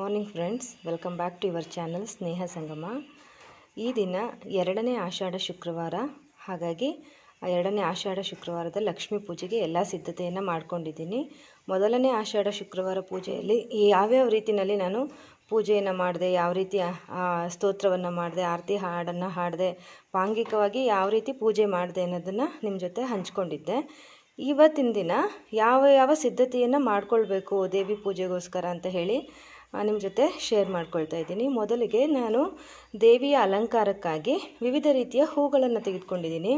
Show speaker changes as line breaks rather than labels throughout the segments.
Morning friends, welcome back to your channel Sneha Sangama. ಈ ದಿನ ಎರಡನೇ ಆಷಾಢ ಶುಕ್ರವಾರ. ಹಾಗಾಗಿ ಎರಡನೇ ಆಷಾಢ ಶುಕ್ರವಾರದ ಲಕ್ಷ್ಮೀ ಪೂಜೆಗೆ ಎಲ್ಲ ಸಿದ್ಧತೆಯನ್ನು ಮಾಡ್ಕೊಂಡಿದ್ದೀನಿ. ಮೊದಲನೇ ಆಷಾಢ ಶುಕ್ರವಾರ ಪೂಜೆಯಲ್ಲಿ ಯಾವ್ಯಾವ ರೀತಿಯಲ್ಲಿ ನಾನು ಪೂಜೆಯನ್ನು ಮಾಡಿದೆ, ಯಾವ ರೀತಿ ಸ್ತೋತ್ರವನ್ನು ಮಾಡಿದೆ, ಆರತಿ ಹಾಡನ್ನು ಹಾಡಿದೆ, ಪಾಂಗಿಕವಾಗಿ ಯಾವ ರೀತಿ ಪೂಜೆ ಮಾಡಿದೆ ಅನ್ನೋದನ್ನು ನಿಮ್ಮ ಜೊತೆ ಹಂಚ್ಕೊಂಡಿದ್ದೆ. ಇವತ್ತಿನ ದಿನ ಯಾವ ಯಾವ ಸಿದ್ಧತೆಯನ್ನು ಮಾಡ್ಕೊಳ್ಬೇಕು ದೇವಿ ಪೂಜೆಗೋಸ್ಕರ ಅಂತ ಹೇಳಿ ನಿಮ್ಮ ಜೊತೆ ಶೇರ್ ಮಾಡ್ಕೊಳ್ತಾ ಇದ್ದೀನಿ. ಮೊದಲಿಗೆ ನಾನು ದೇವಿಯ ಅಲಂಕಾರಕ್ಕಾಗಿ ವಿವಿಧ ರೀತಿಯ ಹೂಗಳನ್ನು ತೆಗೆದುಕೊಂಡಿದ್ದೀನಿ.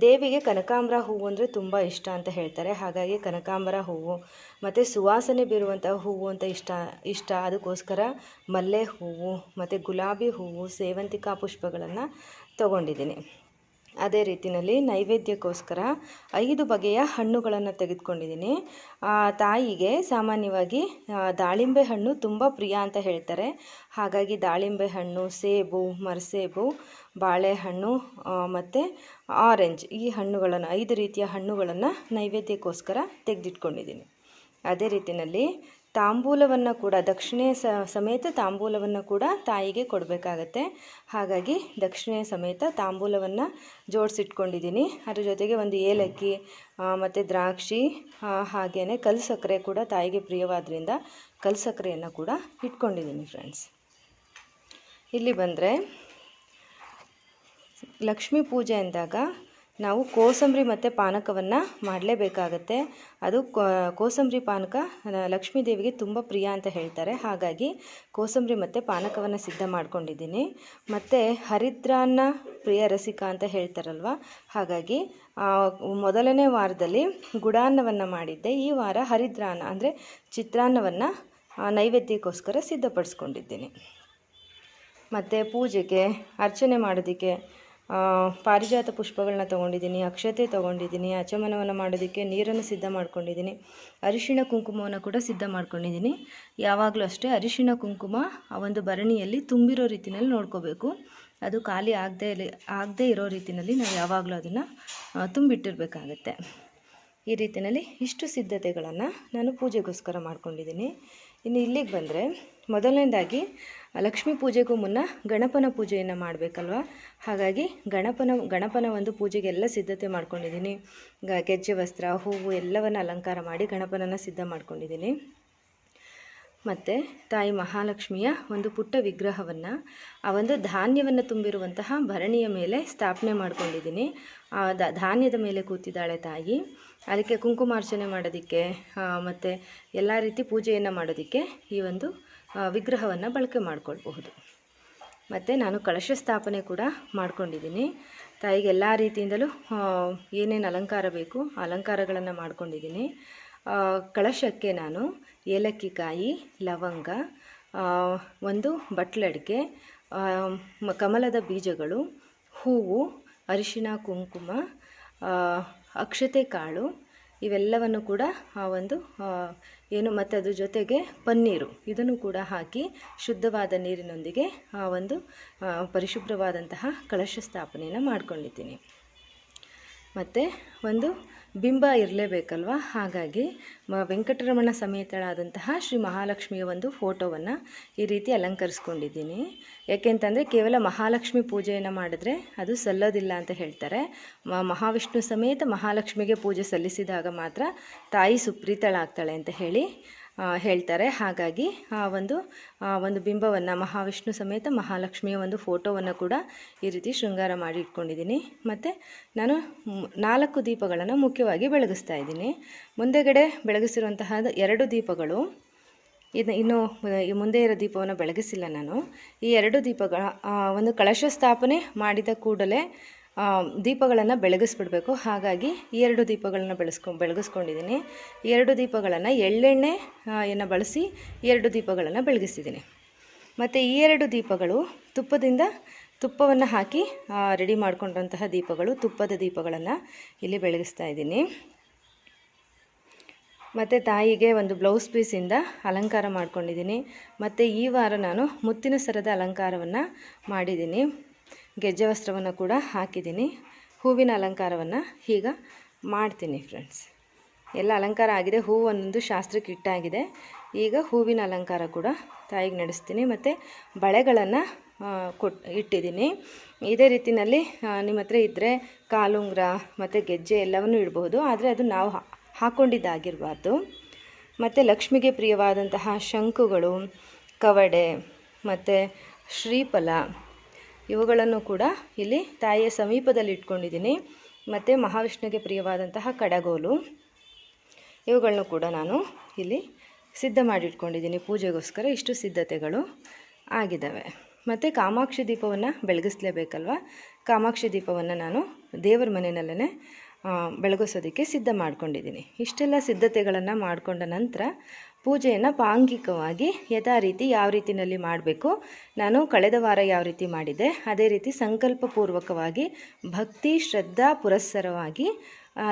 ದೇವಿಗೆ ಕನಕಾಂಬರ ಹೂವು ಅಂದರೆ ತುಂಬ ಇಷ್ಟ ಅಂತ ಹೇಳ್ತಾರೆ. ಹಾಗಾಗಿ ಕನಕಾಂಬರ ಹೂವು ಮತ್ತು ಸುವಾಸನೆ ಬೀರುವಂಥ ಹೂವು ಅಂತ ಇಷ್ಟ ಇಷ್ಟ. ಅದಕ್ಕೋಸ್ಕರ ಮಲ್ಲೆ ಹೂವು ಮತ್ತು ಗುಲಾಬಿ ಹೂವು, ಸೇವಂತಿಕಾ ಪುಷ್ಪಗಳನ್ನು ತೊಗೊಂಡಿದ್ದೀನಿ. ಅದೇ ರೀತಿಯಲ್ಲಿ ನೈವೇದ್ಯಕ್ಕೋಸ್ಕರ ಐದು ಬಗೆಯ ಹಣ್ಣುಗಳನ್ನು ತೆಗೆದುಕೊಂಡಿದ್ದೀನಿ. ತಾಯಿಗೆ ಸಾಮಾನ್ಯವಾಗಿ ದಾಳಿಂಬೆ ಹಣ್ಣು ತುಂಬ ಪ್ರಿಯ ಅಂತ ಹೇಳ್ತಾರೆ. ಹಾಗಾಗಿ ದಾಳಿಂಬೆ ಹಣ್ಣು, ಸೇಬು, ಮರಸೇಬು, ಬಾಳೆಹಣ್ಣು ಮತ್ತು ಆರೆಂಜ್ ಈ ಹಣ್ಣುಗಳನ್ನು, ಐದು ರೀತಿಯ ಹಣ್ಣುಗಳನ್ನು ನೈವೇದ್ಯಕ್ಕೋಸ್ಕರ ತೆಗೆದಿಟ್ಕೊಂಡಿದ್ದೀನಿ. ಅದೇ ರೀತಿಯಲ್ಲಿ ತಾಂಬೂಲವನ್ನು ಕೂಡ, ದಕ್ಷಿಣೆ ಸಮೇತ ತಾಂಬೂಲವನ್ನು ಕೂಡ ತಾಯಿಗೆ ಕೊಡಬೇಕಾಗತ್ತೆ. ಹಾಗಾಗಿ ದಕ್ಷಿಣೆ ಸಮೇತ ತಾಂಬೂಲವನ್ನು ಜೋಡಿಸಿಟ್ಕೊಂಡಿದ್ದೀನಿ. ಅದ್ರ ಜೊತೆಗೆ ಒಂದು ಏಲಕ್ಕಿ ಮತ್ತು ದ್ರಾಕ್ಷಿ ಹಾಗೆಯೇ ಕಲ್ಲು ಸಕ್ಕರೆ ಕೂಡ ತಾಯಿಗೆ ಪ್ರಿಯವಾದ್ರಿಂದ ಕಲ್ಲು ಸಕ್ಕರೆಯನ್ನು ಕೂಡ ಇಟ್ಕೊಂಡಿದ್ದೀನಿ ಫ್ರೆಂಡ್ಸ್. ಇಲ್ಲಿ ಬಂದರೆ ಲಕ್ಷ್ಮೀ ಪೂಜೆ ಅಂದಾಗ ನಾವು ಕೋಸಂಬರಿ ಮತ್ತು ಪಾನಕವನ್ನು ಮಾಡಲೇಬೇಕಾಗತ್ತೆ. ಅದು ಕೋಸಂಬರಿ ಪಾನಕ ಲಕ್ಷ್ಮೀ ದೇವಿಗೆ ತುಂಬ ಪ್ರಿಯ ಅಂತ ಹೇಳ್ತಾರೆ. ಹಾಗಾಗಿ ಕೋಸಂಬರಿ ಮತ್ತು ಪಾನಕವನ್ನು ಸಿದ್ಧ ಮಾಡ್ಕೊಂಡಿದ್ದೀನಿ. ಮತ್ತು ಹರಿದ್ರಾನ್ನ ಪ್ರಿಯ ರಸಿಕ ಅಂತ ಹೇಳ್ತಾರಲ್ವ? ಹಾಗಾಗಿ ಮೊದಲನೇ ವಾರದಲ್ಲಿ ಗುಡಾನ್ನವನ್ನು ಮಾಡಿದ್ದೆ. ಈ ವಾರ ಹರಿದ್ರಾನ್ನ ಅಂದರೆ ಚಿತ್ರಾನ್ನವನ್ನು ನೈವೇದ್ಯಕ್ಕೋಸ್ಕರ ಸಿದ್ಧಪಡಿಸ್ಕೊಂಡಿದ್ದೀನಿ. ಮತ್ತು ಪೂಜೆಗೆ, ಅರ್ಚನೆ ಮಾಡೋದಕ್ಕೆ ಪಾರಿಜಾತ ಪುಷ್ಪಗಳನ್ನ ತೊಗೊಂಡಿದ್ದೀನಿ, ಅಕ್ಷತೆ ತೊಗೊಂಡಿದ್ದೀನಿ ಅಚಮನವನ್ನು ಮಾಡೋದಕ್ಕೆ ನೀರನ್ನು ಸಿದ್ಧ ಮಾಡ್ಕೊಂಡಿದ್ದೀನಿ, ಅರಿಶಿಣ ಕುಂಕುಮವನ್ನು ಕೂಡ ಸಿದ್ಧ ಮಾಡ್ಕೊಂಡಿದ್ದೀನಿ. ಯಾವಾಗಲೂ ಅಷ್ಟೇ ಅರಿಶಿಣ ಕುಂಕುಮ ಆ ಒಂದು ಭರಣಿಯಲ್ಲಿ ತುಂಬಿರೋ ರೀತಿಯಲ್ಲಿ ನೋಡ್ಕೋಬೇಕು. ಅದು ಖಾಲಿ ಆಗದೆ ಆಗದೇ ಇರೋ ರೀತಿಯಲ್ಲಿ ನಾವು ಯಾವಾಗಲೂ ಅದನ್ನು ತುಂಬಿಟ್ಟಿರಬೇಕಾಗತ್ತೆ. ಈ ರೀತಿಯಲ್ಲಿ ಇಷ್ಟು ಸಿದ್ಧತೆಗಳನ್ನು ನಾನು ಪೂಜೆಗೋಸ್ಕರ ಮಾಡ್ಕೊಂಡಿದ್ದೀನಿ. ಇನ್ನು ಇಲ್ಲಿಗೆ ಬಂದರೆ ಮೊದಲನೇದಾಗಿ ಲಕ್ಷ್ಮೀ ಪೂಜೆಗೂ ಮುನ್ನ ಗಣಪನ ಪೂಜೆಯನ್ನು ಮಾಡಬೇಕಲ್ವ? ಹಾಗಾಗಿ ಗಣಪನ ಗಣಪನ ಒಂದು ಪೂಜೆಗೆಲ್ಲ ಸಿದ್ಧತೆ ಮಾಡ್ಕೊಂಡಿದ್ದೀನಿ. ಗೆಜ್ಜೆ, ವಸ್ತ್ರ, ಹೂವು ಎಲ್ಲವನ್ನು ಅಲಂಕಾರ ಮಾಡಿ ಗಣಪನನ್ನು ಸಿದ್ಧ ಮಾಡ್ಕೊಂಡಿದ್ದೀನಿ. ಮತ್ತು ತಾಯಿ ಮಹಾಲಕ್ಷ್ಮಿಯ ಒಂದು ಪುಟ್ಟ ವಿಗ್ರಹವನ್ನು, ಆ ಒಂದು ಧಾನ್ಯವನ್ನು ತುಂಬಿರುವಂತಹ ಭರಣಿಯ ಮೇಲೆ ಸ್ಥಾಪನೆ ಮಾಡ್ಕೊಂಡಿದ್ದೀನಿ. ಆ ಧಾನ್ಯದ ಮೇಲೆ ಕೂತಿದ್ದಾಳೆ ತಾಯಿ. ಅದಕ್ಕೆ ಕುಂಕುಮಾರ್ಚನೆ ಮಾಡೋದಕ್ಕೆ ಮತ್ತು ಎಲ್ಲ ರೀತಿ ಪೂಜೆಯನ್ನು ಮಾಡೋದಕ್ಕೆ ಈ ಒಂದು ವಿಗ್ರಹವನ್ನು ಬಳಕೆ ಮಾಡಿಕೊಳ್ಬಹುದು. ಮತ್ತು ನಾನು ಕಳಶ ಸ್ಥಾಪನೆ ಕೂಡ ಮಾಡ್ಕೊಂಡಿದ್ದೀನಿ. ತಾಯಿಗೆ ಎಲ್ಲ ರೀತಿಯಿಂದಲೂ ಏನೇನು ಅಲಂಕಾರ ಬೇಕು ಅಲಂಕಾರಗಳನ್ನು ಮಾಡ್ಕೊಂಡಿದ್ದೀನಿ. ಕಳಶಕ್ಕೆ ನಾನು ಏಲಕ್ಕಿ ಕಾಯಿ, ಲವಂಗ ಒಂದು ಬಟ್ಲಡಿಕೆ ಕಮಲದ ಬೀಜಗಳು, ಹೂವು ಅರಿಶಿನ ಕುಂಕುಮ ಅಕ್ಷತೆ ಕಾಳು, ಇವೆಲ್ಲವನ್ನು ಕೂಡ ಆ ಒಂದು ಏನು ಮತ್ತು ಅದ್ರ ಜೊತೆಗೆ ಪನ್ನೀರು. ಇದನ್ನು ಕೂಡ ಹಾಕಿ ಶುದ್ಧವಾದ ನೀರಿನೊಂದಿಗೆ ಆ ಒಂದು ಪರಿಶುಭ್ರವಾದಂತಹ ಕಳಶ ಸ್ಥಾಪನೆಯನ್ನು ಮಾಡ್ಕೊಂಡಿದ್ದೀನಿ. ಮತ್ತು ಒಂದು ಬಿಂಬ ಇರಲೇಬೇಕಲ್ವ? ಹಾಗಾಗಿ ಮ, ವೆಂಕಟರಮಣ ಸಮೇತಳಾದಂತಹ ಶ್ರೀ ಮಹಾಲಕ್ಷ್ಮಿಯ ಒಂದು ಫೋಟೋವನ್ನು ಈ ರೀತಿ ಅಲಂಕರಿಸ್ಕೊಂಡಿದ್ದೀನಿ. ಯಾಕೆಂತಂದರೆ ಕೇವಲ ಮಹಾಲಕ್ಷ್ಮಿ ಪೂಜೆಯನ್ನು ಮಾಡಿದ್ರೆ ಅದು ಸಲ್ಲೋದಿಲ್ಲ ಅಂತ ಹೇಳ್ತಾರೆ. ಮಹಾವಿಷ್ಣು ಸಮೇತ ಮಹಾಲಕ್ಷ್ಮಿಗೆ ಪೂಜೆ ಸಲ್ಲಿಸಿದಾಗ ಮಾತ್ರ ತಾಯಿ ಸುಪ್ರೀತಳಾಗ್ತಾಳೆ ಅಂತ ಹೇಳಿ ಹೇಳ್ತಾರೆ. ಹಾಗಾಗಿ ಆ ಒಂದು ಒಂದು ಬಿಂಬವನ್ನು, ಮಹಾವಿಷ್ಣು ಸಮೇತ ಮಹಾಲಕ್ಷ್ಮಿಯ ಒಂದು ಫೋಟೋವನ್ನು ಕೂಡ ಈ ರೀತಿ ಶೃಂಗಾರ ಮಾಡಿ ಇಟ್ಕೊಂಡಿದ್ದೀನಿ. ಮತ್ತು ನಾನು ನಾಲ್ಕು ದೀಪಗಳನ್ನು ಮುಖ್ಯವಾಗಿ ಬೆಳಗಿಸ್ತಾ ಇದ್ದೀನಿ. ಮುಂದೆಗಡೆ ಬೆಳಗಿಸಿರುವಂತಹ ಎರಡು ದೀಪಗಳು. ಇದು ಇನ್ನು ಮುಂದೆ ಇರೋ ದೀಪವನ್ನು ಬೆಳಗಿಸಿಲ್ಲ ನಾನು. ಈ ಎರಡು ದೀಪಗಳ ಒಂದು ಕಳಶ ಸ್ಥಾಪನೆ ಮಾಡಿದ ಕೂಡಲೇ ದೀಪಗಳನ್ನು ಬೆಳಗಿಸ್ಬಿಡಬೇಕು. ಹಾಗಾಗಿ ಈ ಎರಡು ದೀಪಗಳನ್ನು ಬೆಳೆಸ್ಕೊ, ಬೆಳಗಿಸ್ಕೊಂಡಿದ್ದೀನಿ. ಎರಡು ದೀಪಗಳನ್ನು ಎಳ್ಳೆಣ್ಣೆ ಯನ್ನು ಬಳಸಿ ಎರಡು ದೀಪಗಳನ್ನು ಬೆಳಗಿಸಿದ್ದೀನಿ ಮತ್ತು ಈ ಎರಡು ದೀಪಗಳು ತುಪ್ಪದಿಂದ ತುಪ್ಪವನ್ನು ಹಾಕಿ ರೆಡಿ ಮಾಡಿಕೊಂಡಂತಹ ದೀಪಗಳು ತುಪ್ಪದ ದೀಪಗಳನ್ನು ಇಲ್ಲಿ ಬೆಳಗಿಸ್ತಾ ಇದ್ದೀನಿ. ಮತ್ತು ತಾಯಿಗೆ ಒಂದು ಬ್ಲೌಸ್ ಪೀಸಿಂದ ಅಲಂಕಾರ ಮಾಡ್ಕೊಂಡಿದ್ದೀನಿ. ಮತ್ತು ಈ ವಾರ ನಾನು ಮುತ್ತಿನ ಸರದ ಅಲಂಕಾರವನ್ನು ಮಾಡಿದ್ದೀನಿ. ಗೆಜ್ಜೆ ವಸ್ತ್ರವನ್ನು ಕೂಡ ಹಾಕಿದ್ದೀನಿ. ಹೂವಿನ ಅಲಂಕಾರವನ್ನು ಈಗ ಮಾಡ್ತೀನಿ ಫ್ರೆಂಡ್ಸ್ ಎಲ್ಲ ಅಲಂಕಾರ ಆಗಿದೆ. ಹೂವು ಒಂದೊಂದು ಶಾಸ್ತ್ರಕ್ಕೆ ಇಟ್ಟಾಗಿದೆ. ಈಗ ಹೂವಿನ ಅಲಂಕಾರ ಕೂಡ ತಾಯಿಗೆ ನಡೆಸ್ತೀನಿ. ಮತ್ತು ಬಳೆಗಳನ್ನು ಕೊಟ್, ಇಟ್ಟಿದ್ದೀನಿ. ಇದೇ ರೀತಿಯಲ್ಲಿ ನಿಮ್ಮ ಹತ್ರ ಇದ್ದರೆ ಕಾಲುಂಗ್ರ, ಮತ್ತು ಗೆಜ್ಜೆ ಎಲ್ಲವನ್ನು ಇಡಬಹುದು. ಆದರೆ ಅದು ನಾವು ಹಾಕ್ಕೊಂಡಿದ್ದಾಗಿರಬಾರ್ದು ಮತ್ತು ಲಕ್ಷ್ಮಿಗೆ ಪ್ರಿಯವಾದಂತಹ ಶಂಕುಗಳು, ಕವಡೆ, ಮತ್ತು ಶ್ರೀಫಲ, ಇವುಗಳನ್ನು ಕೂಡ ಇಲ್ಲಿ ತಾಯಿಯ ಸಮೀಪದಲ್ಲಿ ಇಟ್ಕೊಂಡಿದ್ದೀನಿ. ಮತ್ತು ಮಹಾವಿಷ್ಣುಗೆ ಪ್ರಿಯವಾದಂತಹ ಕಡಗೋಲು, ಇವುಗಳನ್ನು ಕೂಡ ನಾನು ಇಲ್ಲಿ ಸಿದ್ಧ ಮಾಡಿಟ್ಕೊಂಡಿದ್ದೀನಿ. ಪೂಜೆಗೋಸ್ಕರ ಇಷ್ಟು ಸಿದ್ಧತೆಗಳು ಆಗಿದ್ದಾವೆ. ಮತ್ತು ಕಾಮಾಕ್ಷಿ ದೀಪವನ್ನು ಬೆಳಗಿಸ್ಲೇಬೇಕಲ್ವ? ಕಾಮಾಕ್ಷಿ ದೀಪವನ್ನು ನಾನು ದೇವರ ಮನೆಯಲ್ಲೇ ಬೆಳಗಿಸೋದಕ್ಕೆ ಸಿದ್ಧ ಮಾಡ್ಕೊಂಡಿದ್ದೀನಿ. ಇಷ್ಟೆಲ್ಲ ಸಿದ್ಧತೆಗಳನ್ನು ಮಾಡಿಕೊಂಡ ನಂತರ ಪೂಜೆಯನ್ನು ಪಾಂಗಿಕವಾಗಿ ಯಥಾ ರೀತಿ ಯಾವ ರೀತಿಯಲ್ಲಿ ಮಾಡಬೇಕು, ನಾನು ಕಳೆದ ವಾರ ಯಾವ ರೀತಿ ಮಾಡಿದೆ ಅದೇ ರೀತಿ ಸಂಕಲ್ಪಪೂರ್ವಕವಾಗಿ ಭಕ್ತಿ, ಶ್ರದ್ಧಾ, ಪುರಸ್ಸರವಾಗಿ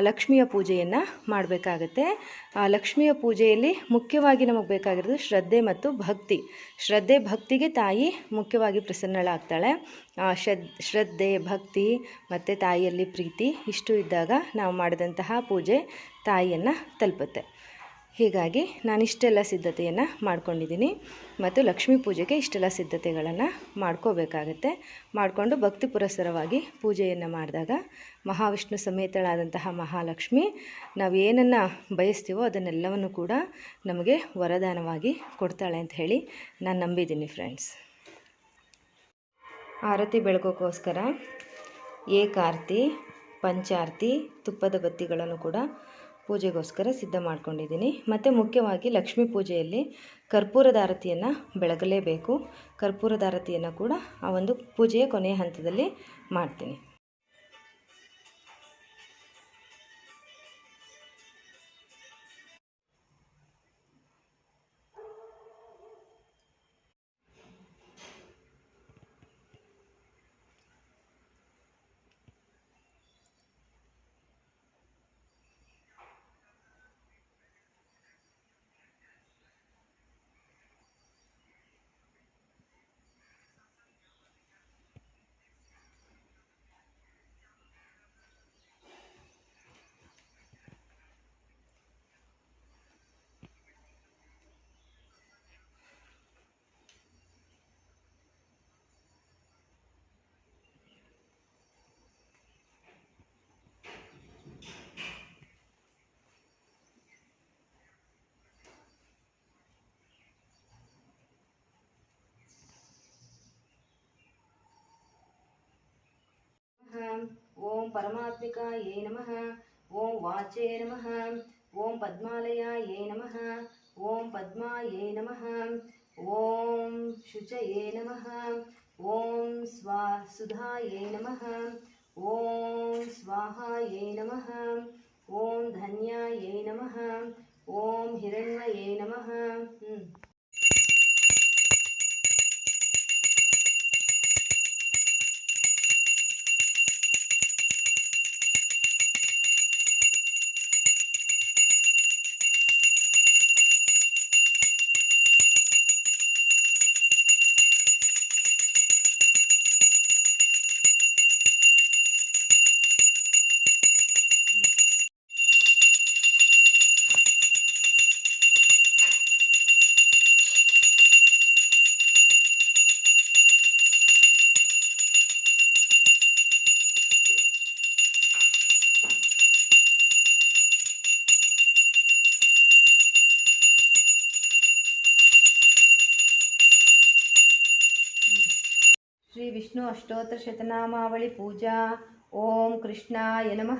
ಲಕ್ಷ್ಮಿಯ ಪೂಜೆಯನ್ನು ಮಾಡಬೇಕಾಗತ್ತೆ. ಲಕ್ಷ್ಮಿಯ ಪೂಜೆಯಲ್ಲಿ ಮುಖ್ಯವಾಗಿ ನಮಗೆ ಬೇಕಾಗಿರೋದು ಶ್ರದ್ಧೆ ಮತ್ತು ಭಕ್ತಿ. ಶ್ರದ್ಧೆ, ಭಕ್ತಿಗೆ ತಾಯಿ ಮುಖ್ಯವಾಗಿ ಪ್ರಸನ್ನಳಾಗ್ತಾಳೆ. ಶ್ರದ್, ಶ್ರದ್ಧೆ, ಭಕ್ತಿ ಮತ್ತು ತಾಯಿಯಲ್ಲಿ ಪ್ರೀತಿ ಇಷ್ಟು ಇದ್ದಾಗ ನಾವು ಮಾಡಿದಂತಹ ಪೂಜೆ ತಾಯಿಯನ್ನು ತಲುಪುತ್ತೆ. ಹೀಗಾಗಿ ನಾನು ಇಷ್ಟೆಲ್ಲ ಸಿದ್ಧತೆಯನ್ನು ಮಾಡ್ಕೊಂಡಿದ್ದೀನಿ ಮತ್ತು ಲಕ್ಷ್ಮೀ ಪೂಜೆಗೆ ಇಷ್ಟೆಲ್ಲ ಸಿದ್ಧತೆಗಳನ್ನು ಮಾಡ್ಕೋಬೇಕಾಗತ್ತೆ. ಮಾಡಿಕೊಂಡು ಭಕ್ತಿ ಪುರಸ್ಸರವಾಗಿ ಪೂಜೆಯನ್ನು ಮಾಡಿದಾಗ ಮಹಾವಿಷ್ಣು ಸಮೇತಳಾದಂತಹ ಮಹಾಲಕ್ಷ್ಮಿ ನಾವು ಏನನ್ನು ಬಯಸ್ತೀವೋ ಅದನ್ನೆಲ್ಲವನ್ನು ಕೂಡ ನಮಗೆ ವರದಾನವಾಗಿ ಕೊಡ್ತಾಳೆ ಅಂತ ಹೇಳಿ ನಾನು ನಂಬಿದ್ದೀನಿ ಫ್ರೆಂಡ್ಸ್ ಆರತಿ ಬೆಳಗೋಕ್ಕೋಸ್ಕರ ಏಕಾರ್ತಿ, ಪಂಚಾರ್ತಿ, ತುಪ್ಪದ ಬತ್ತಿಗಳನ್ನು ಕೂಡ ಪೂಜೆಗೋಸ್ಕರ ಸಿದ್ಧ ಮಾಡ್ಕೊಂಡಿದ್ದೀನಿ. ಮತ್ತು ಮುಖ್ಯವಾಗಿ ಲಕ್ಷ್ಮೀ ಪೂಜೆಯಲ್ಲಿ ಕರ್ಪೂರದ ಆರತಿಯನ್ನು ಬೆಳಗಲೇಬೇಕು. ಕರ್ಪೂರದ ಆರತಿಯನ್ನು ಕೂಡ ಆ ಒಂದು ಪೂಜೆಯ ಕೊನೆಯ ಹಂತದಲ್ಲಿ ಮಾಡ್ತೀನಿ. परमात्मिकायै नम। ॐ वाचे नमः। ॐ पद्मालयायै नमः। ॐ नम नमः। ॐ शुचये नम। ॐ स्वा सुधायै नमः। ॐ स्वाहायै नमः। ॐ धन्यायै नमः। ॐ हिरण्मये नमः। हम्म। విష్ణు అష్టోత్తర శతనామావళి పూజ. ఓం కృష్ణాయ నమ.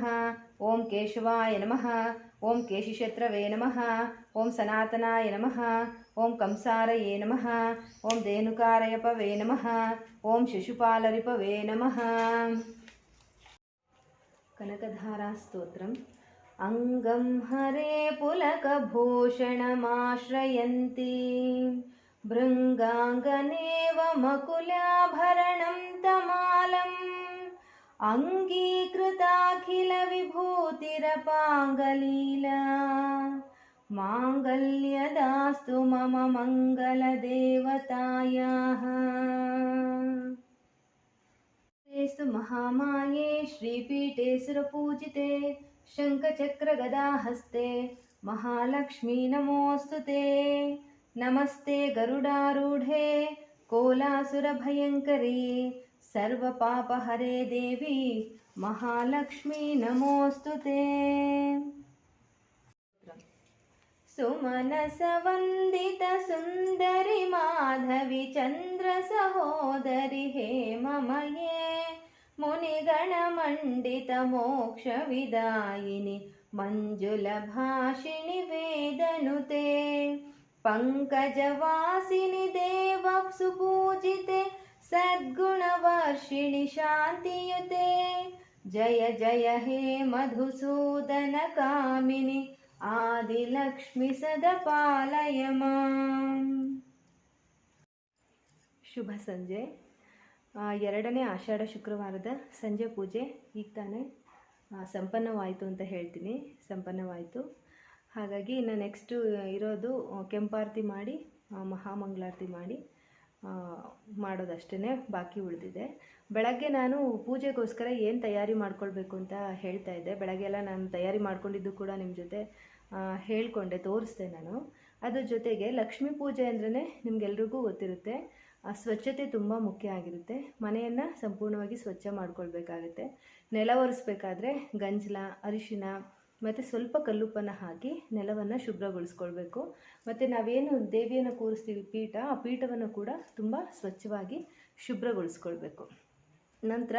ఓం కేశవాయ నమ. ఓం కేశిశత్రవే నమ. ఓం సనాతనాయ నమ. ఓం కంసారయే నమ. ఓం ధేనుకారయపవే నమ. ఓం శిశుపాలరిపవే నమ. కనకధారా స్తోత్రం. అంగం హరే పులకభూషణమాశ్రయంతి. భృంగాంగనేవ మకులా अङ्गीकृताखिलविभूतिरपाङ्गलीला। माङ्गल्यदास्तु मम मङ्गलदेवतायाः। स्तु महामाये श्रीपीठेसुरपूजिते शङ्खचक्रगदाहस्ते महालक्ष्मी नमोऽस्तु ते। नमस्ते गरुडारूढे कोलासुरभयङ्करी सर्वपापहरे देवी महालक्ष्मी नमोऽस्तु ते। सुमनसवन्दितसुन्दरि माधवि चन्द्रसहोदरि हे ममये मुनिगणमण्डितमोक्षविदायिनि मञ्जुलभाषिणि वेदनुते पङ्कजवासिनि देवः सुपूजिते ಸದ್ಗುಣವರ್ಷಿಣಿ ಶಾಂತಿಯುತೆ. ಜಯ ಜಯ ಹೇ ಮಧುಸೂದನ ಕಾಮಿನಿ ಸದ ಪಾಲಯ ಮಾಂ ಶುಭ ಸಂಜೆ. ಎರಡನೇ ಆಷಾಢ ಶುಕ್ರವಾರದ ಸಂಜೆ ಪೂಜೆ ಈಗ ತಾನೇ ಸಂಪನ್ನವಾಯಿತು ಅಂತ ಹೇಳ್ತೀನಿ, ಸಂಪನ್ನವಾಯಿತು. ಹಾಗಾಗಿ ಇನ್ನು ನೆಕ್ಸ್ಟು ಇರೋದು ಕೆಂಪಾರತಿ ಮಾಡಿ ಮಹಾಮಂಗಳಾರತಿ ಮಾಡಿ. ಮಾಡೋದಷ್ಟೇ ಬಾಕಿ ಉಳಿದಿದೆ. ಬೆಳಗ್ಗೆ ನಾನು ಪೂಜೆಗೋಸ್ಕರ ಏನು ತಯಾರಿ ಮಾಡ್ಕೊಳ್ಬೇಕು ಅಂತ ಹೇಳ್ತಾ ಇದ್ದೆ. ಬೆಳಗ್ಗೆ ಎಲ್ಲ ನಾನು ತಯಾರಿ ಮಾಡ್ಕೊಂಡಿದ್ದು ಕೂಡ ನಿಮ್ಮ ಜೊತೆ ಹೇಳಿಕೊಂಡೆ, ತೋರಿಸ್ದೆ ನಾನು. ಅದ್ರ ಜೊತೆಗೆ ಲಕ್ಷ್ಮೀ ಪೂಜೆ ಅಂದ್ರೇ ನಿಮ್ಗೆಲ್ರಿಗೂ ಗೊತ್ತಿರುತ್ತೆ ಸ್ವಚ್ಛತೆ ತುಂಬ ಮುಖ್ಯ ಆಗಿರುತ್ತೆ. ಮನೆಯನ್ನು ಸಂಪೂರ್ಣವಾಗಿ ಸ್ವಚ್ಛ ಮಾಡ್ಕೊಳ್ಬೇಕಾಗುತ್ತೆ. ನೆಲ ಒರೆಸ್ಬೇಕಾದ್ರೆ ಗಂಜಲ, ಅರಿಶಿನ ಮತ್ತು ಸ್ವಲ್ಪ ಕಲ್ಲುಪ್ಪನ್ನು ಹಾಕಿ ನೆಲವನ್ನು ಶುಭ್ರಗೊಳಿಸ್ಕೊಳ್ಬೇಕು. ಮತ್ತು ನಾವೇನು ದೇವಿಯನ್ನು ಕೂರಿಸ್ತೀವಿ ಪೀಠ, ಆ ಪೀಠವನ್ನು ಕೂಡ ತುಂಬ ಸ್ವಚ್ಛವಾಗಿ ಶುಭ್ರಗೊಳಿಸ್ಕೊಳ್ಬೇಕು. ನಂತರ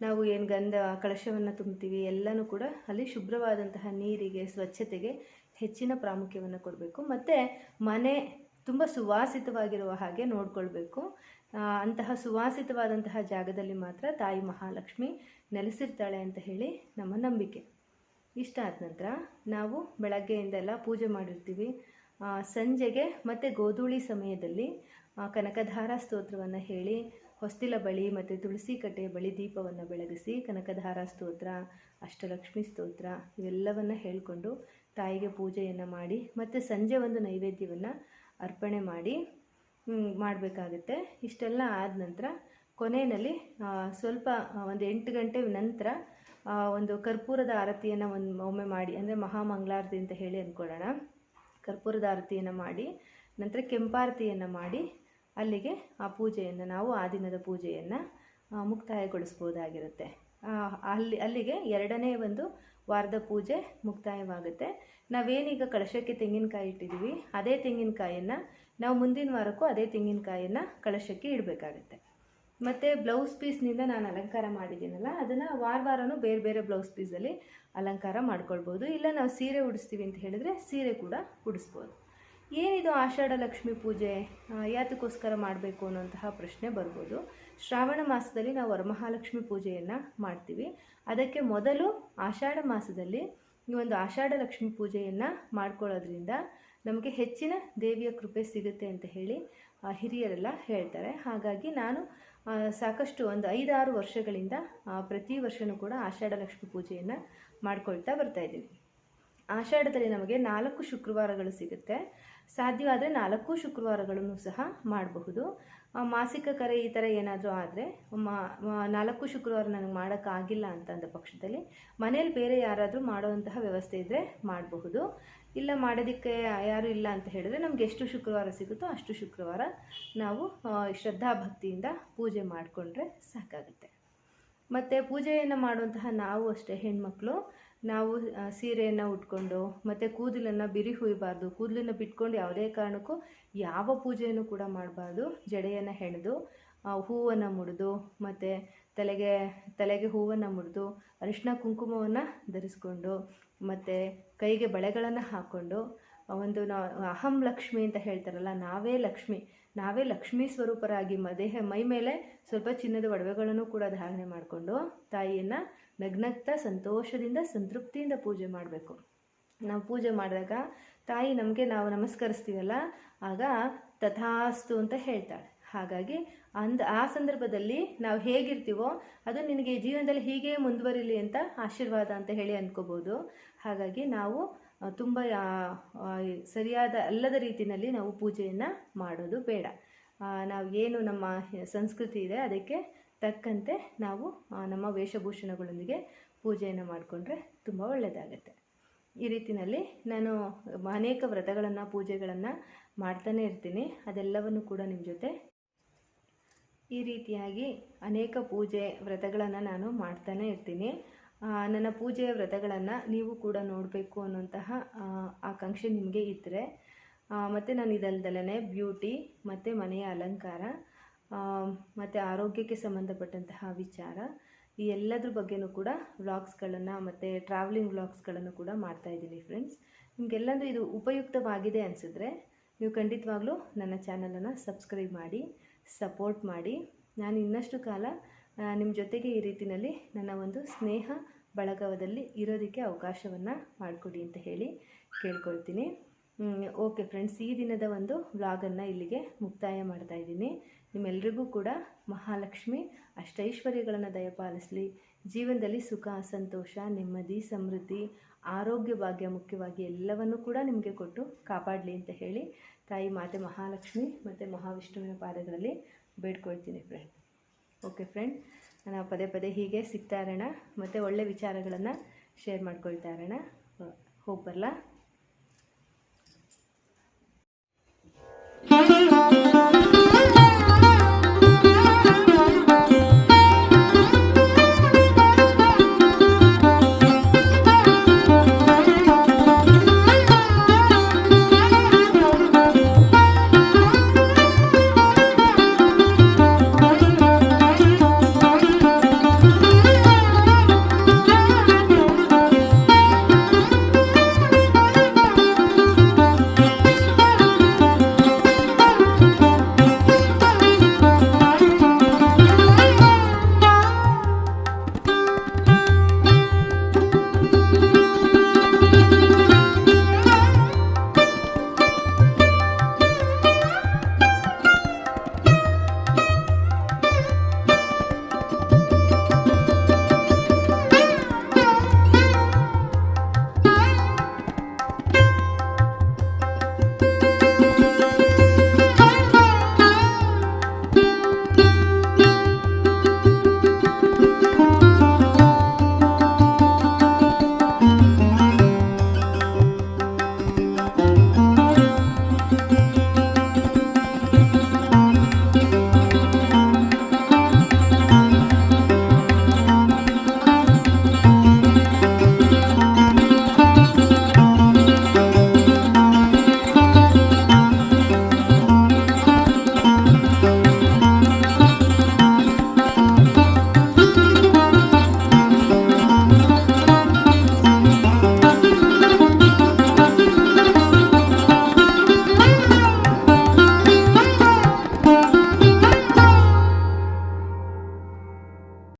ನಾವು ಏನು ಗಂಧ, ಕಳಶವನ್ನು ತುಂಬ್ತೀವಿ, ಎಲ್ಲನೂ ಕೂಡ ಅಲ್ಲಿ ಶುಭ್ರವಾದಂತಹ ನೀರಿಗೆ, ಸ್ವಚ್ಛತೆಗೆ ಹೆಚ್ಚಿನ ಪ್ರಾಮುಖ್ಯವನ್ನು ಕೊಡಬೇಕು. ಮತ್ತು ಮನೆ ತುಂಬ ಸುವಾಸಿತವಾಗಿರುವ ಹಾಗೆ ನೋಡಿಕೊಳ್ಬೇಕು. ಅಂತಹ ಸುವಾಸಿತವಾದಂತಹ ಜಾಗದಲ್ಲಿ ಮಾತ್ರ ತಾಯಿ ಮಹಾಲಕ್ಷ್ಮಿ ನೆಲೆಸಿರ್ತಾಳೆ ಅಂತ ಹೇಳಿ ನಮ್ಮ ನಂಬಿಕೆ. ಇಷ್ಟ ಆದ ನಂತರ ನಾವು ಬೆಳಗ್ಗೆಯಿಂದೆಲ್ಲ ಪೂಜೆ ಮಾಡಿರ್ತೀವಿ. ಸಂಜೆಗೆ ಮತ್ತು ಗೋಧೂಳಿ ಸಮಯದಲ್ಲಿ ಕನಕಧಾರ ಸ್ತೋತ್ರವನ್ನು ಹೇಳಿ, ಹೊಸ್ತಿಲ ಬಳಿ ಮತ್ತು ತುಳಸಿ ಕಟ್ಟೆಯ ಬಳಿ ದೀಪವನ್ನು ಬೆಳಗಿಸಿ ಕನಕಧಾರ ಸ್ತೋತ್ರ, ಅಷ್ಟಲಕ್ಷ್ಮಿ ಸ್ತೋತ್ರ ಇವೆಲ್ಲವನ್ನು ಹೇಳಿಕೊಂಡು ತಾಯಿಗೆ ಪೂಜೆಯನ್ನು ಮಾಡಿ ಮತ್ತು ಸಂಜೆ ಒಂದು ನೈವೇದ್ಯವನ್ನು ಅರ್ಪಣೆ ಮಾಡಿ ಮಾಡಬೇಕಾಗುತ್ತೆ. ಇಷ್ಟೆಲ್ಲ ಆದ ನಂತರ ಕೊನೆಯಲ್ಲಿ ಸ್ವಲ್ಪ ಒಂದು ಎಂಟು ಗಂಟೆ ನಂತರ ಒಂದು ಕರ್ಪೂರದ ಆರತಿಯನ್ನು ಒಂದು ಒಮ್ಮೆ ಮಾಡಿ, ಅಂದರೆ ಮಹಾಮಂಗಳಾರತಿ ಅಂತ ಹೇಳಿ ಅಂದ್ಕೊಳ್ಳೋಣ ಕರ್ಪೂರದ ಆರತಿಯನ್ನು ಮಾಡಿ, ನಂತರ ಕೆಂಪಾರತಿಯನ್ನು ಮಾಡಿ, ಅಲ್ಲಿಗೆ ಆ ಪೂಜೆಯನ್ನು, ನಾವು ಆ ದಿನದ ಪೂಜೆಯನ್ನು ಮುಕ್ತಾಯಗೊಳಿಸ್ಬೋದಾಗಿರುತ್ತೆ. ಅಲ್ಲಿ, ಅಲ್ಲಿಗೆ ಎರಡನೇ ಒಂದು ವಾರದ ಪೂಜೆ ಮುಕ್ತಾಯವಾಗುತ್ತೆ. ನಾವೇನೀಗ ಕಳಶಕ್ಕೆ ತೆಂಗಿನಕಾಯಿ ಇಟ್ಟಿದ್ದೀವಿ ಅದೇ ತೆಂಗಿನಕಾಯನ್ನು ನಾವು ಮುಂದಿನ ವಾರಕ್ಕೂ ಅದೇ ತೆಂಗಿನಕಾಯನ್ನು ಕಳಶಕ್ಕೆ ಇಡಬೇಕಾಗತ್ತೆ. ಮತ್ತು ಬ್ಲೌಸ್ ಪೀಸ್ನಿಂದ ನಾನು ಅಲಂಕಾರ ಮಾಡಿದ್ದೀನಲ್ಲ, ಅದನ್ನು ವಾರ ವಾರವೂ ಬೇರೆ ಬೇರೆ ಬ್ಲೌಸ್ ಪೀಸಲ್ಲಿ ಅಲಂಕಾರ ಮಾಡ್ಕೊಳ್ಬೋದು. ಇಲ್ಲ ನಾವು ಸೀರೆ ಉಡಿಸ್ತೀವಿ ಅಂತ ಹೇಳಿದರೆ ಸೀರೆ ಕೂಡ ಉಡಿಸ್ಬೋದು. ಏನಿದು ಆಷಾಢ ಲಕ್ಷ್ಮಿ ಪೂಜೆ ಯಾತಕ್ಕೋಸ್ಕರ ಮಾಡಬೇಕು ಅನ್ನೋಂತಹ ಪ್ರಶ್ನೆ ಬರ್ಬೋದು. ಶ್ರಾವಣ ಮಾಸದಲ್ಲಿ ನಾವು ವರಮಹಾಲಕ್ಷ್ಮಿ ಪೂಜೆಯನ್ನು ಮಾಡ್ತೀವಿ. ಅದಕ್ಕೆ ಮೊದಲು ಆಷಾಢ ಮಾಸದಲ್ಲಿ ಈ ಒಂದು ಆಷಾಢ ಲಕ್ಷ್ಮಿ ಪೂಜೆಯನ್ನು ಮಾಡ್ಕೊಳ್ಳೋದ್ರಿಂದ ನಮಗೆ ಹೆಚ್ಚಿನ ದೇವಿಯ ಕೃಪೆ ಸಿಗುತ್ತೆ ಅಂತ ಹೇಳಿ ಹಿರಿಯರೆಲ್ಲ ಹೇಳ್ತಾರೆ. ಹಾಗಾಗಿ ನಾನು ಸಾಕಷ್ಟು ಒಂದು ಐದಾರು ವರ್ಷಗಳಿಂದ ಪ್ರತಿ ವರ್ಷನೂ ಕೂಡ ಆಷಾಢ ಲಕ್ಷ್ಮಿ ಪೂಜೆಯನ್ನು ಮಾಡ್ಕೊಳ್ತಾ ಬರ್ತಾ ಇದ್ದೀವಿ. ಆಷಾಢದಲ್ಲಿ ನಮಗೆ ನಾಲ್ಕು ಶುಕ್ರವಾರಗಳು ಸಿಗುತ್ತೆ. ಸಾಧ್ಯವಾದರೆ ನಾಲ್ಕು ಶುಕ್ರವಾರಗಳನ್ನು ಸಹ ಮಾಡಬಹುದು. ಮಾಸಿಕ ಕರೆ ಈ ಥರ ಏನಾದರೂ ಆದರೆ ನಾಲ್ಕು ಶುಕ್ರವಾರ ನನಗೆ ಮಾಡೋಕ್ಕಾಗಿಲ್ಲ ಅಂತಂದ ಪಕ್ಷದಲ್ಲಿ ಮನೇಲಿ ಬೇರೆ ಯಾರಾದರೂ ಮಾಡುವಂತಹ ವ್ಯವಸ್ಥೆ ಇದ್ದರೆ ಮಾಡಬಹುದು. ಇಲ್ಲ ಮಾಡೋದಕ್ಕೆ ಯಾರು ಇಲ್ಲ ಅಂತ ಹೇಳಿದ್ರೆ ನಮ್ಗೆ ಎಷ್ಟು ಶುಕ್ರವಾರ ಸಿಗುತ್ತೋ ಅಷ್ಟು ಶುಕ್ರವಾರ ನಾವು ಶ್ರದ್ಧಾ ಭಕ್ತಿಯಿಂದ ಪೂಜೆ ಮಾಡಿಕೊಂಡ್ರೆ ಸಾಕಾಗುತ್ತೆ. ಮತ್ತು ಪೂಜೆಯನ್ನು ಮಾಡುವಂತಹ ನಾವು ಅಷ್ಟೇ ಹೆಣ್ಮಕ್ಳು, ನಾವು ಸೀರೆಯನ್ನು ಉಟ್ಕೊಂಡು, ಮತ್ತು ಕೂದಲನ್ನು ಬಿರಿ ಹುಯ್ಬಾರ್ದು, ಕೂದಲನ್ನು ಬಿಟ್ಕೊಂಡು ಯಾವುದೇ ಕಾರಣಕ್ಕೂ ಯಾವ ಪೂಜೆಯನ್ನು ಕೂಡ ಮಾಡಬಾರ್ದು. ಜಡೆಯನ್ನು ಹೆಣೆದು ಹೂವನ್ನು ಮುಡಿದು, ಮತ್ತು ತಲೆಗೆ ತಲೆಗೆ ಹೂವನ್ನು ಮುರಿದು ಅರಿಶಿನ ಕುಂಕುಮವನ್ನು ಧರಿಸ್ಕೊಂಡು ಮತ್ತು ಕೈಗೆ ಬಳೆಗಳನ್ನು ಹಾಕ್ಕೊಂಡು ಒಂದು ನಾ, ಅಹಂ ಲಕ್ಷ್ಮಿ ಅಂತ ಹೇಳ್ತಾರಲ್ಲ, ನಾವೇ ಲಕ್ಷ್ಮಿ, ನಾವೇ ಲಕ್ಷ್ಮೀ ಸ್ವರೂಪರಾಗಿ ಮದೇಹ ದೇಹ ಮೈ ಮೇಲೆ ಸ್ವಲ್ಪ ಚಿನ್ನದ ಒಡವೆಗಳನ್ನು ಕೂಡ ಧಾರಣೆ ಮಾಡಿಕೊಂಡು ತಾಯಿಯನ್ನು ನಗ್ನಗ್ತಾ ಸಂತೋಷದಿಂದ, ಸಂತೃಪ್ತಿಯಿಂದ ಪೂಜೆ ಮಾಡಬೇಕು. ನಾವು ಪೂಜೆ ಮಾಡಿದಾಗ ತಾಯಿ ನಮಗೆ ನಾವು ನಮಸ್ಕರಿಸ್ತೀವಲ್ಲ, ಆಗ ತಥಾಸ್ತು ಅಂತ ಹೇಳ್ತಾಳೆ. ಹಾಗಾಗಿ ಅಂದ, ಆ ಸಂದರ್ಭದಲ್ಲಿ ನಾವು ಹೇಗಿರ್ತೀವೋ ಅದು ನಿನಗೆ ಜೀವನದಲ್ಲಿ ಹೀಗೆ ಮುಂದುವರಿಲಿ ಅಂತ ಆಶೀರ್ವಾದ ಅಂತ ಹೇಳಿ ಅಂದ್ಕೋಬೋದು ಹಾಗಾಗಿ ನಾವು ತುಂಬ ಸರಿಯಾದ ಅಲ್ಲದ ರೀತಿಯಲ್ಲಿ ನಾವು ಪೂಜೆಯನ್ನು ಮಾಡೋದು ಬೇಡ. ನಾವು ಏನು ನಮ್ಮ ಸಂಸ್ಕೃತಿ ಇದೆ ಅದಕ್ಕೆ ತಕ್ಕಂತೆ ನಾವು ನಮ್ಮ ವೇಷಭೂಷಣಗಳೊಂದಿಗೆ ಪೂಜೆಯನ್ನು ಮಾಡಿಕೊಂಡ್ರೆ ತುಂಬ ಒಳ್ಳೆಯದಾಗತ್ತೆ. ಈ ರೀತಿಯಲ್ಲಿ ನಾನು ಅನೇಕ ವ್ರತಗಳನ್ನು, ಪೂಜೆಗಳನ್ನು ಮಾಡ್ತಾನೆ ಇರ್ತೀನಿ. ಅದೆಲ್ಲವನ್ನು ಕೂಡ ನಿಮ್ಮ ಜೊತೆ ಈ ರೀತಿಯಾಗಿ ಅನೇಕ ಪೂಜೆ ವ್ರತಗಳನ್ನು ನಾನು ಮಾಡ್ತಾನೆ ಇರ್ತೀನಿ. ನನ್ನ ಪೂಜೆಯ ವ್ರತಗಳನ್ನು ನೀವು ಕೂಡ ನೋಡಬೇಕು ಅನ್ನುವಂತಹ ಆ, ಆಕಾಂಕ್ಷೆ ನಿಮಗೆ ಇದ್ದರೆ ಮತ್ತು ನಾನು ಇದಲ್ದಲೇ ಬ್ಯೂಟಿ ಮತ್ತು ಮನೆಯ ಅಲಂಕಾರ ಮತ್ತು ಆರೋಗ್ಯಕ್ಕೆ ಸಂಬಂಧಪಟ್ಟಂತಹ ವಿಚಾರ. ಈ ಎಲ್ಲದ್ರ ಬಗ್ಗೆನೂ ಕೂಡ ವ್ಲಾಗ್ಸ್ಗಳನ್ನು ಮತ್ತು ಟ್ರಾವೆಲಿಂಗ್ ವ್ಲಾಗ್ಸ್ಗಳನ್ನು ಕೂಡ ಮಾಡ್ತಾಯಿದ್ದೀನಿ ಫ್ರೆಂಡ್ಸ್. ನಿಮಗೆಲ್ಲಂದ್ರೂ ಇದು ಉಪಯುಕ್ತವಾಗಿದೆ ಅನಿಸಿದ್ರೆ ನೀವು ಖಂಡಿತವಾಗ್ಲೂ ನನ್ನ ಚಾನಲನ್ನು ಸಬ್ಸ್ಕ್ರೈಬ್ ಮಾಡಿ. ಸಪೋರ್ಟ್ ಮಾಡಿ ನಾನು ಇನ್ನಷ್ಟು ಕಾಲ ನಿಮ್ಮ ಜೊತೆಗೆ ಈ ರೀತಿಯಲ್ಲಿ ನನ್ನ ಒಂದು ಸ್ನೇಹ ಬಳಗದಲ್ಲಿ ಇರೋದಕ್ಕೆ ಅವಕಾಶವನ್ನು ಮಾಡಿಕೊಡಿ ಅಂತ ಹೇಳಿ ಕೇಳ್ಕೊಳ್ತೀನಿ. ಓಕೆ ಫ್ರೆಂಡ್ಸ್ ಈ ದಿನದ ಒಂದು ವ್ಲಾಗನ್ನು ಇಲ್ಲಿಗೆ ಮುಕ್ತಾಯ ಮಾಡ್ತಾ ಇದ್ದೀನಿ. ನಿಮ್ಮೆಲ್ರಿಗೂ ಕೂಡ ಮಹಾಲಕ್ಷ್ಮಿ ಅಷ್ಟೈಶ್ವರ್ಯಗಳನ್ನು ದಯಪಾಲಿಸಲಿ. ಜೀವನದಲ್ಲಿ ಸುಖ, ಸಂತೋಷ, ನೆಮ್ಮದಿ, ಸಮೃದ್ಧಿ, ಆರೋಗ್ಯ ಭಾಗ್ಯ ಮುಖ್ಯವಾಗಿ ಎಲ್ಲವನ್ನೂ ಕೂಡ ನಿಮಗೆ ಕೊಟ್ಟು ಕಾಪಾಡಲಿ ಅಂತ ಹೇಳಿ ತಾಯಿ ಮಾತೆ ಮಹಾಲಕ್ಷ್ಮಿ ಮತ್ತು ಮಹಾವಿಷ್ಣುವಿನ ಪಾದಗಳಲ್ಲಿ ಬೇಡ್ಕೊಳ್ತೀನಿ ಫ್ರೆಂಡ್ ಓಕೆ ಫ್ರೆಂಡ್ ನಾನು ಪದೇ ಪದೇ ಹೀಗೆ ಸಿಗ್ತಾ ಇರೋಣ, ಮತ್ತು ಒಳ್ಳೆ ವಿಚಾರಗಳನ್ನು ಶೇರ್ ಮಾಡ್ಕೊಳ್ತಾ ಇರೋಣ. ಹೋಗಿ.